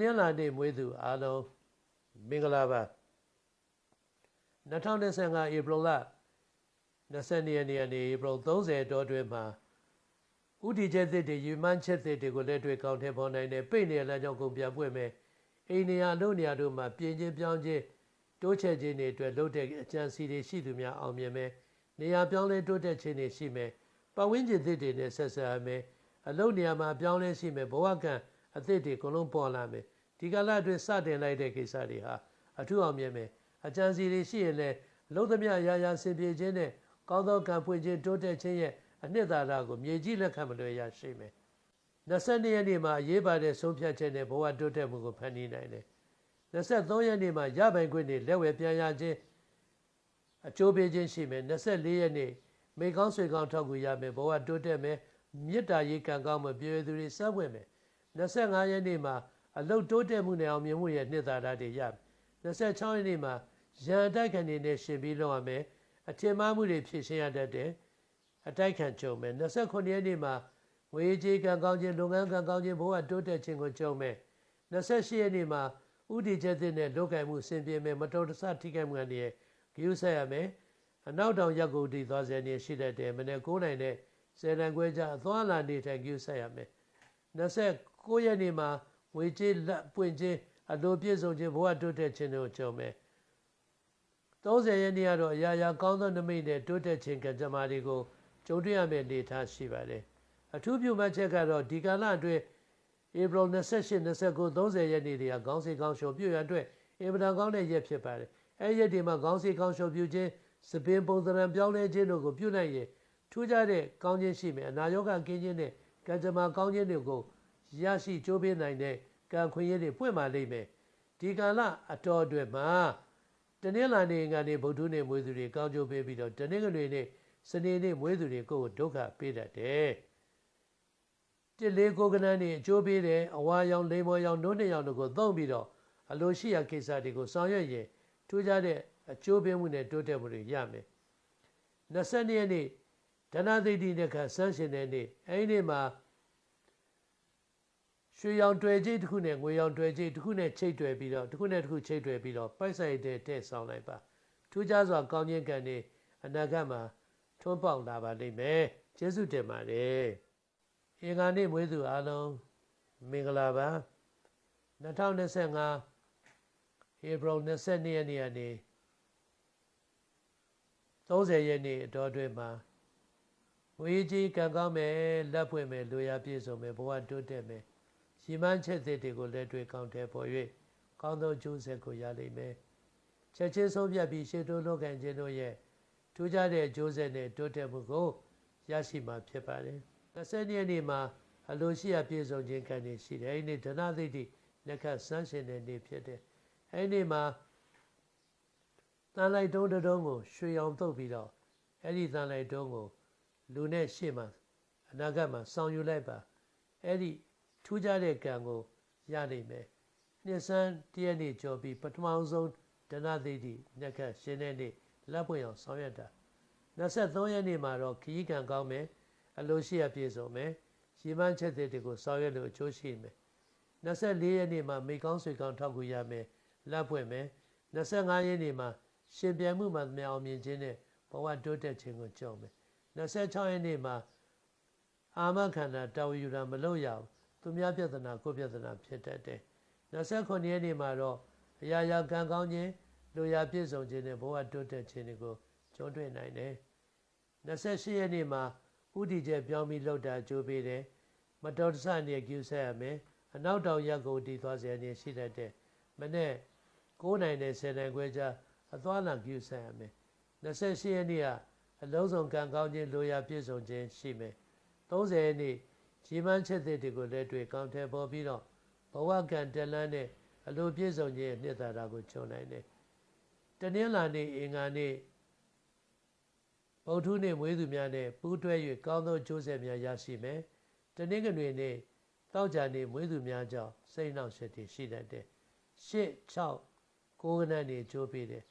နင်္လာနေ့မွေးသူအားလုံးမင်္ဂလာပါ2025ဧပြီလ22ရက်နေ့ကနေဧပြီ30တောတွင်မှာဥတီချက်သစ်တွေယူမှန်းချက်သစ်တွေကိုလက်တွေ့ကောင်းထည့်ပေါ်နိုင်တဲ့ပိတ်နေလမ်းကြောင်းကုန်ပြန်ပွင့်မယ်အိန္ဒိယလုံနေရာတို့မှာပြင်ချင်းပြောင်းချင်းတိုးချဲ့ခြင်းတွေအတွက်လုပ်တဲ့အကြံစီတွေရှိသူများအောင်မြင်မယ်နေရာပြောင်းလဲတိုးတက်ခြင်းတွေရှိမယ်ပတ်ဝန်းကျင်သစ်တွေနဲ့ဆက်ဆံရမယ်အလုပ်နေရာမှာပြောင်းလဲရှိမယ်ဘဝကံ အသစ်တွေအကုန်လုံးပေါ်လာမယ်ဒီကာလအတွင်းစတင်လိုက်တဲ့ကိစ္စတွေဟာအထူးအောင်မြင်မယ်အကြံစီတွေရှိရင်လည်းလုံးသမျှရာရာဆင်ပြေခြင်းနဲ့ကောင်းသောကံဖွင့်ခြင်းတိုးတက်ခြင်းရဲ့အနှစ်သာရကိုမြေကြီးလက်ခံမလွယ်ရရှိမယ်22ရက်နေ့မှာအရေးပါတဲ့ဆုံးဖြတ်ချက်နဲ့ဘဝတိုးတက်မှုကိုဖန်တီးနိုင်တယ်23ရက်နေ့မှာရပိုင်ခွင့်တွေလက်ဝယ်ပြန်ရခြင်းအကျိုးပေးခြင်းရှိမယ်24ရက်နေ့မိကောင်းဆွေကောင်းထောက်ကူရမယ်ဘဝတိုးတက်မယ်မေတ္တာရေးကံကောင်းမယ်ပြေသူတွေစပ်ဝင်မယ် 25ရက်နေ့မှာအလုတ်တိုးတက်မှုနဲ့အောင်မြင်မှုရဲ့နှစ်သာရတွေရမယ်26ရက်နေ့မှာရန်တိုက်ခံနေနဲ့ရှင်ပြီးလုပ်ရမယ်အထင်မှားမှုတွေဖြည့်ရှင်းရတတ်တယ်အတိုက်ခံကြုံမယ်29ရက်နေ့မှာငွေကြေးကံကောင်းခြင်းလုပ်ငန်းကံကောင်းခြင်းဘဝတိုးတက်ခြင်းကိုကြုံမယ်28ရက်နေ့မှာဥတီချက်သစ်နဲ့လုပ်ကံမှုဆင်ပြေမယ်မတော်တဆထိခိုက်မှုအနေနဲ့ဂရုစိုက်ရမယ်အနောက်တောင်ရက်ကိုတည်သွားစေနေရှိတတ်တယ်မနေ့9နိုင်တဲ့ဆယ်တန်ခွဲကြအသွားလာနေထိုင်ဂရုစိုက်ရမယ် 29ရက်နေ့မှာငွေကြေးလက်ပွင့်ခြင်းအလိုပြည့်စုံခြင်းဘဝတိုးတက်ခြင်းတို့ကြုံမယ်30ရက်နေ့ကတော့အရာရာကောင်းသောနမိတ်နဲ့တိုးတက်ခြင်းကံကြမ္မာတွေကိုကြုံတွေ့ရမယ့်အနေအထားရှိပါတယ်အထူးပြုမှတ်ချက်ကတော့ဒီကာလအတွင်းဧပြီ28 29 30ရက်နေ့တွေကခေါင်းစီကောင်းရှုံပြုရအတွက်အင်မတန်ကောင်းတဲ့ရက်ဖြစ်ပါတယ်အဲရက်တွေမှာခေါင်းစီကောင်းရှုံပြုခြင်းစပင်ပုံသဏ္ဍာန်ပြောင်းလဲခြင်းတို့ကိုပြုနိုင်ရင်ထူးခြားတဲ့ကောင်းခြင်းရှိမယ်အနာရောဂါကင်းခြင်းနဲ့ ကံကြမ္မာကောင်းခြင်းတွေကိုရရှိကြိုးပေးနိုင်တဲ့ကံခွင့်ရည်တွေပွင့်ပါလိမ့်မယ်ဒီကာလအတော်အတွက်မှာတနင်္လာနေ့ကနေဗုဒ္ဓနေ့မွေးသူတွေကောင်းကျိုးပေးပြီးတော့တနင်္ဂနွေနေ့စနေနေ့မွေးသူတွေကိုဒုက္ခပေးတတ်တယ်တစ်လေးကိုကနန်းနေအကျိုးပေးတယ်အဝါရောင်လိမ္မော်ရောင်နှုတ်နှစ်ရောင်တို့ကိုသုံးပြီးတော့အလိုရှိရာကိစ္စတွေကိုဆောင်ရွက်ရင်ထူးခြားတဲ့အကျိုးပေးမှုနဲ့တိုးတက်မှုတွေရမယ်22ရက်နေ့ ဒဏသိတိနဲ့ခဆန်းရှင်တဲ့နေ့အဲဒီနေ့မှာရွှေရောင်တွေ့ကြိတ်တစ်ခုနဲ့ငွေရောင်တွေ့ကြိတ်တစ်ခုနဲ့ချိတ်တွယ်ပြီးတော့တစ်ခုနဲ့တစ်ခုချိတ်တွယ်ပြီးတော့ပိုက်ဆိုင်တဲ့တဲ့ဆောင်လိုက်ပါထူးခြားစွာကောင်းခြင်းကံတွေအနာဂတ်မှာထွန်းပေါက်လာပါလိမ့်မယ်ကျေးဇူးတင်ပါတယ်အင်္ဂါနေ့မွေးသူအားလုံးမင်္ဂလာပါ2025ဧပြီ22ရက်နေ့ကနေ30ရက်နေ့အတော်အတွင်းမှာ ဝေးကြီးကံကောင်းမယ်လက်ဖွင့်မယ်လူရပြည့်စုံမယ်ဘဝတိုးတက်မယ်ရီမန်းချက်သစ်တွေကိုလက်တွေ့ကောင်းတဲ့ပေါ်၍ကောင်းသောကျိုးဆက်ကိုရလိမ့်မယ်ချက်ချင်းဆုံးဖြတ်ပြီးရှေ့တိုးလုပ်ကန်ခြင်းတို့ရဲ့ထူးခြားတဲ့ကျိုးဆက်နဲ့တိုးတက်မှုကိုရရှိမှာဖြစ်ပါတယ်20ရက်နေ့မှာအလိုရှိရာပြည့်စုံခြင်းကံနေရှိတယ်အဲ့ဒီဓနသိတိလက်ခတ်ဆန်းရှင်တဲ့နေ့ဖြစ်တယ်အဲ့ဒီမှာတန်လိုက်တုံးတုံးကိုရွှေအောင်တုပ်ပြီးတော့အဲ့ဒီတန်လိုက်တုံးကို လူနဲ့ရှေ့မှာအနာဂတ်မှာဆောင်ယူလိုက်ပါအဲ့ဒီထူးခြားတဲ့ကံကိုရနိုင်မယ်နှစ်ဆန်းတရက်နေ့ကျော်ပြီးပထမဆုံးဒနသိတိညက်ကရှင်တဲ့နေ့လက်ပွင့်အောင်ဆောင်ရွက်တာ23ရက်နေ့မှာတော့ခီးကံကောင်းမယ်အလိုရှိရပြည့်စုံမယ်ရီမန်းချက်တွေကိုဆောင်ရွက်လို့အကျိုးရှိမယ်24ရက်နေ့မှာမိကောင်းဆွေကောင်းထောက်ကူရမယ်လက်ပွင့်မယ်25ရက်နေ့မှာရှင်ပြန်မှုမှမြောင်မြင်ခြင်းနဲ့ဘဝတိုးတက်ခြင်းကိုကြုံမယ် 26ရက်နေ့မှာအာမခန္ဓာတာဝယူတာမလုပ်ရဘူးသူများပြဿနာကိုပြဿနာဖြစ်တတ်တယ်29ရက်နေ့မှာတော့အရာရာကံကောင်းခြင်းလူရာပြည့်စုံခြင်းနဲ့ဘဝတိုးတက်ခြင်းတွေကိုကြုံတွေ့နိုင်တယ်28ရက်နေ့မှာဥတီကျပြောင်းပြီးလောက်တာကြိုးပေးတယ်မတော်တဆနေကျူးဆက်ရမယ်အနောက်တောင်ရက်ကိုတည်သွားစေရနေရှိတတ်တယ်မနေ့9နိုင်နဲ့10နိုင်ခွဲကြားအသွားလာကျူးဆက်ရမယ်28ရက်နေ့က အလုံးစုံကံကောင်းခြင်းလူရာပြည့်စုံခြင်းရှိမယ်30ရက်နေ့ရီမန်းချက်တွေကိုလည်းတွေ့ကောင်းထဲပေါ်ပြီးတော့ဘဝကံတလန်းနဲ့အလိုပြည့်စုံခြင်းနှစ်သာရကိုခြုံနိုင်တယ်တနင်္လာနေ့အင်္ဂါနေ့ဗုဒ္ဓနေ့မွေးသူများနဲ့ပူးတွဲ၍ကောင်းသောကျိုးဆက်များရရှိမယ်တနင်္ဂနွေနေ့တောက်ကြနေ့မွေးသူများကြောင့်စိတ်နှောက်ယှက်တွေရှိတတ်တယ်ရှစ်6 9ခဏနေကြိုးပေးတယ်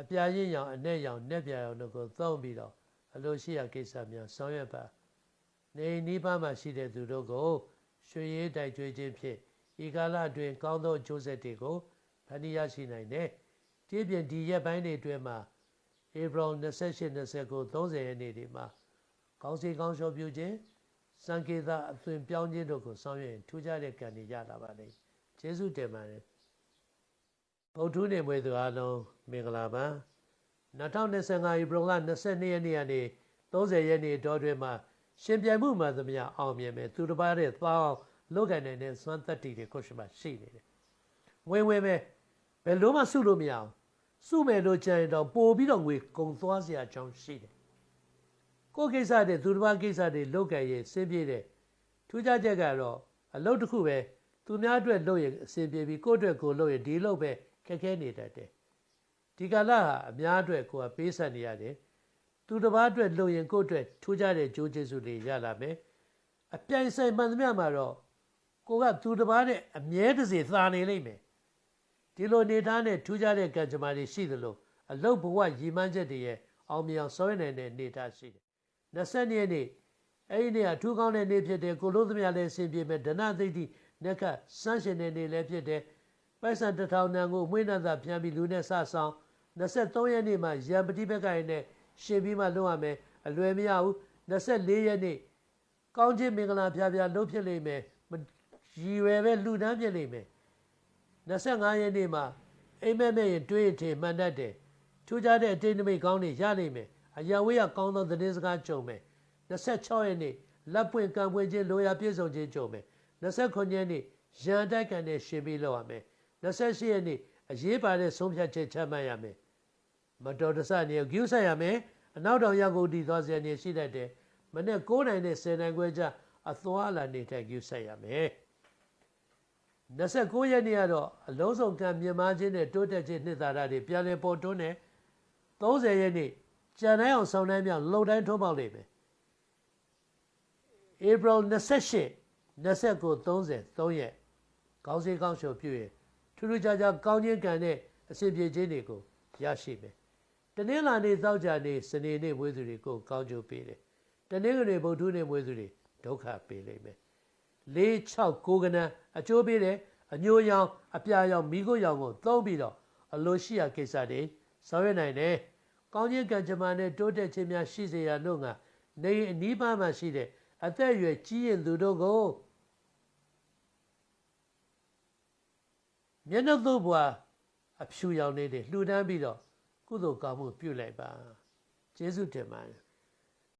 အပြာရင်းရောင်အနဲ့ရောင်နဲ့ပြရောင်တို့ကိုသုံးပြီးတော့အလိုရှိရာကိစ္စများဆောင်ရွက်ပါနေနိဗ္ဗာန်မှာရှိတဲ့သူတို့ကိုရွှေရည်တိုက်ကြွေးခြင်းဖြင့်ဤကာလအတွင်းကောင်းသောအကျိုးဆက်တွေကိုဖန်တီးရရှိနိုင်တယ်။ဒီပြင်ဒီရက်ပိုင်းတွေအတွင်းမှာဧပြီ28 29 30ရက်နေ့တွေမှာကောင်းစီကောင်းလျှော်ပြုခြင်းစံကေတအသွင်ပြောင်းခြင်းတို့ကိုဆောင်ရွက်ရင်ထူးခြားတဲ့ကံတွေရလာပါလိမ့်။ကျေးဇူးတင်ပါတယ်။ ဗုဒ္ဓနေမွေသူအားလုံးမင်္ဂလာပါ2025ဧပြီလ22ရက်နေ့ကနေ30ရက်နေ့တောတွင်မှာရှင်ပြိုင်မှုမှသမျှအောင်မြင်မယ်သူတစ်ပါးတဲ့သွားအောင်လုပ်ကန်နိုင်တဲ့စွမ်းသက်တည်တွေကိုရှိမှရှိနေတယ်။ဝင်ဝင်ပဲဘယ်လို့မှစုလို့မရအောင်စုမယ်လို့ကြံရင်တော့ပို့ပြီးတော့ငွေကုန်သွားစရာအကြောင်းရှိတယ်။ကိုယ်ကိစ္စတဲ့သူတစ်ပါးကိစ္စတွေလုပ်ကန်ရင်စင်းပြေတဲ့ထူးခြားချက်ကတော့အလုပ်တစ်ခုပဲသူများအတွက်လုပ်ရင်အဆင်ပြေပြီးကိုယ့်အတွက်ကိုလုပ်ရင်ဒီလုပ်ပဲ ခက်ခဲနေတတ်တယ်။ဒီကာလဟာအများအတွက်ကိုယ်ကပေးဆက်နေရတယ်။သူတစ်ပါးအတွက်လုပ်ရင်ကိုယ့်အတွက်ထူးခြားတဲ့ကြိုးကျေးဇူးတွေရလာမယ်။အပြိုင်ဆိုင်မှန်သမျှမှာတော့ကိုကသူတစ်ပါးနဲ့အမြဲတစေသာနေလိမ့်မယ်ဒီလိုနေသားနဲ့ထူးခြားတဲ့ကံကြမ္မာတွေရှိသလိုအလုတ်ဘဝရည်မှန်းချက်တွေရဲ့အောင်မြင်အောင်ဆောင်ရွက်နိုင်တဲ့နေသားရှိတယ်20ရက်နေ့အဲ့ဒီနေ့အထူးကောင်းတဲ့နေ့ဖြစ်တယ်ကိုလို့သမျှလည်းအစဉ်ပြေမဲ့ဒနသိတိနက္ခစန်းရှင်တဲ့နေ့လည်းဖြစ်တယ် ပိုက်ဆံတစ်ထောင်တန်ကိုမွေးနှံသာပြန်ပြီးလူနဲ့ဆဆောင်23ရက်နေ့မှာရံပတိဘက်ကရင်နဲ့ရှင်ပြီးမှလုပ်ရမယ်အလွယ်မရဘူး24ရက်နေ့ကောင်းခြင်းမင်္ဂလာဖျားဖျားလုပ်ဖြစ်လိမ့်မယ်ရည်ရွယ်ပဲလှူဒန်းဖြစ်လိမ့်မယ်25ရက်နေ့မှာအိမ်မက်မဲ့ရင်တွေးထင်မှန်တတ်တယ်ထူးခြားတဲ့အတိတ်နမိတ်ကောင်းတွေရလိမ့်မယ်အရာဝေးကကောင်းသောသတင်းစကားကြုံမယ်26ရက်နေ့လက်ပွင့်ကံပွင့်ခြင်းလိုရာပြည့်စုံခြင်းကြုံမယ်29ရက်နေ့ရန်တိုက်ကန်နဲ့ရှင်ပြီးလောက်ရမယ် 28ရက်နေ့အရေးပါတဲ့ဆုံးဖြတ်ချက်ချမှတ်ရမယ်မတော်တဆနေဂုဆက်ရမယ်အနောက်တောင်ရောက်ကိုတည်သွားစရာနေရှိတတ်တယ်မနေ့9နိုင်နဲ့10နိုင်ခွဲကြအသွားလာနေတဲ့ဂုဆက်ရမယ်29ရက်နေ့ကတော့အလုံးစုံကံမြင်မာခြင်းနဲ့တိုးတက်ခြင်းနှစ်သာရတွေပြန်လည်ပေါ်တွန်းတယ်30ရက်နေ့ကြံတိုင်းအောင်ဆောင်တိုင်းမြောက်လုံတိုင်းထုံးပေါက်လိမ့်မယ် April 28 29 30 3ရက်ကောင်းစေးကောင်းရှုံပြည့်ရ ထူးထူးခြားခြားကောင်းခြင်းကံနဲ့အစဉ်ပြေခြင်းတွေကိုရရှိမယ်တနင်္လာနေ့သောကြာနေ့စနေနေ့မွေးသူတွေကိုကောင်းကျိုးပေးတယ်တနင်္ဂနွေဗုဒ္ဓနေ့မွေးသူတွေဒုက္ခပေးလိမ့်မယ်၄6 9ကနန်းအကျိုးပေးတယ်အညိုရောင်အပြာရောင်မိခိုးရောင်ကိုသုံးပြီးတော့အလိုရှိရာကိစ္စတွေဆောင်ရွက်နိုင်တယ်။ကောင်းခြင်းကံကြမ္မာနဲ့တိုးတက်ခြင်းများရှိစေရလို့ကနေအနီးပါးမှာရှိတဲ့အသက်အရွယ်ကြီးရင်သူတို့ကို မျက်နှာသို့ဘွာအဖြူရောင်လေးတွေလှူဒန်းပြီးတော့ကုသိုလ်ကောင်းမှုပြုလိုက်ပါကျေးဇူးတင်ပါတယ်